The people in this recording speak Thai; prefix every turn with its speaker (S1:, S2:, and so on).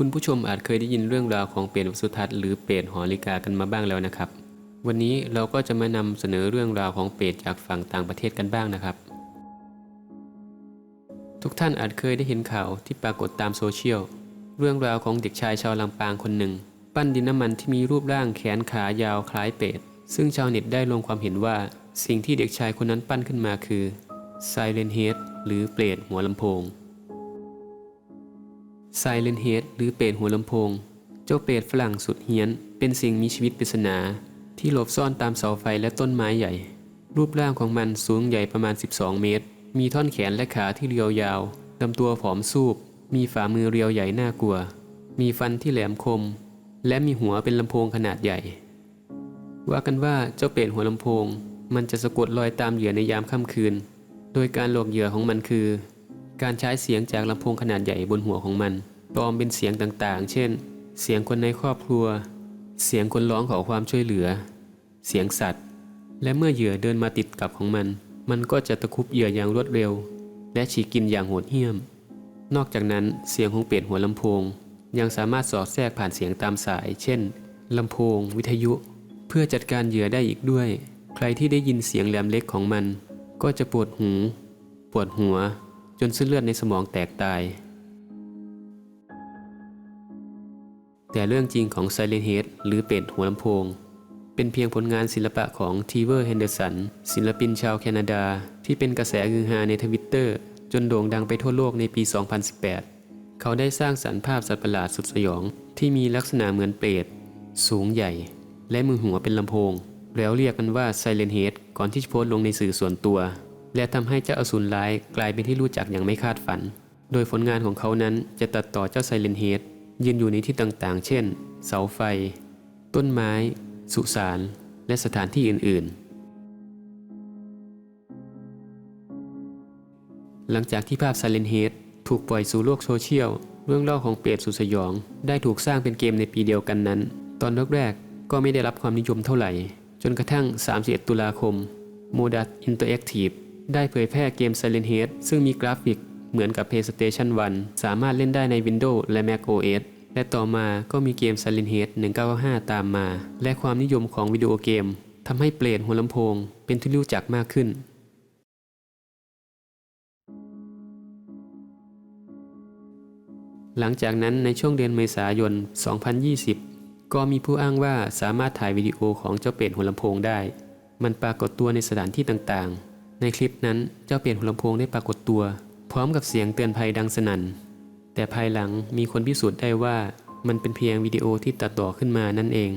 S1: คุณผู้ชมอาจเคยได้ยินเรื่องราวของเปรตสุทัศน์หรือเปรตหอลิกากันมาบ้างแล้วนะครับ วันนี้เราก็จะมานำเสนอเรื่องราวของเปรตจากฝั่งต่างประเทศกันบ้างนะครับ ทุกท่านอาจเคยได้เห็นข่าวที่ปรากฏตามโซเชียลเรื่องราวของเด็กชายชาวลำปางคนหนึ่ง ปั้นดินน้ำมันที่มีรูปร่างแขนขายาวคล้ายเป็ดซึ่งชาวเน็ตได้ลงความเห็นว่า สิ่งที่เด็กชายคนนั้นปั้นขึ้นมาคือ Silent Head หรือเปรตหัวลำโพง Silent Head หรือเปรตหัวลำโพง เจ้าเปรตฝรั่งสุดเฮี้ยน เป็นสิ่งมีชีวิตปริศนา ที่หลบซ่อนตามเสาไฟและต้นไม้ใหญ่ รูปร่างของมันสูงใหญ่ประมาณ 12 เมตร มีท่อนแขนและขาที่เรียวยาวลำตัวผอมซูบ มีฝ่ามือเรียวใหญ่น่ากลัว มีฟันที่แหลมคม และมีหัวเป็นลำโพงขนาดใหญ่ ว่ากันว่าเจ้าเป็ดหัวลำโพง มันจะสะกดรอยตามเหยื่อในยามค่ำคืน โดยการหลอกเหยื่อของมันคือ การใช้เสียงจากลำโพงขนาดใหญ่บนหัวของมันปลอมเป็นเสียงต่างๆ เช่น เสียงคนในครอบครัว เสียงคนร้องขอความช่วยเหลือ เสียงสัตว์ และเมื่อเหยื่อเดินมาติดกับของมัน มันก็จะตะคุบเหยื่ออย่างรวดเร็ว และฉีกกินอย่างโหดเหี้ยม นอกจากนั้นเสียงของเป็ดหัวลำโพง ยังสามารถสอดแทรกผ่านเสียงตามสาย เช่นลำโพง วิทยุ เพื่อจัดการเหยื่อได้อีกด้วย ใครที่ได้ยินเสียงแหลมเล็กของมัน ก็จะปวดหู ปวดหัว จนเส้นเลือดในสมองแตกตาย แต่เรื่องจริงของ Silent Head หรือเป็ดหัวลำโพง เป็นเพียงผลงานศิลปะของทีเวอร์เฮนเดอร์สันศิลปินชาวแคนาดา ที่เป็นกระแสฮือฮาในทวิตเตอร์ จนโด่งดังไปทั่วโลกในปี 2018 เขาได้สร้างสรรค์ภาพสัตว์ประหลาดสุดสยอง ที่มีลักษณะเหมือนเปรตสูงใหญ่ และมือหัวเป็นลำโพง แล้วเรียกมันว่า Silent Head ก่อนที่จะโพสต์ลงในสื่อส่วนตัว และทำให้เจ้าอสูรร้ายกลายเป็นที่รู้จักอย่างไม่คาดฝัน โดยผลงานของเขานั้นจะตัดต่อเจ้า Silent Head ยืนอยู่ในที่ต่างๆ เช่น เสาไฟ ต้นไม้ สุสาน และสถานที่อื่นๆ หลังจากที่ภาพ Silent Head ถูกปล่อยสู่โลกโซเชียล เรื่องเล่าของเปรตสุดสยอง ได้ถูกสร้างเป็นเกมในปีเดียวกันนั้น ตอนแรกๆก็ไม่ได้รับความนิยมเท่าไหร่ จนกระทั่ง 31 ตุลาคม Modat Interactive ได้เผยแพร่เกม Silent Head ซึ่งมีกราฟิกเหมือนกับ PlayStation 1 สามารถเล่นได้ใน Windows และ Mac OS และต่อมาก็มีเกม Silent Head 1995 ตามมา และความนิยมของวิดีโอเกมทำให้เปรตหัวลำโพง เป็นที่รู้จักมากขึ้น หลังจากนั้นในช่วงเดือนเมษายน 2020 ก็มีผู้อ้างว่าสามารถถ่ายวิดีโอของเจ้าเป็ดหัวลำโพงได้ มันปรากฏตัวในสถานที่ต่างๆ ในคลิปนั้นเจ้าเปลี่ยนหัวลำโพงได้ปรากฏตัว พร้อมกับเสียงเตือนภัยดังสนั่น แต่ภายหลังมีคนพิสูจน์ได้ว่ามันเป็นเพียงวิดีโอที่ตัดต่อขึ้นมานั่นเอง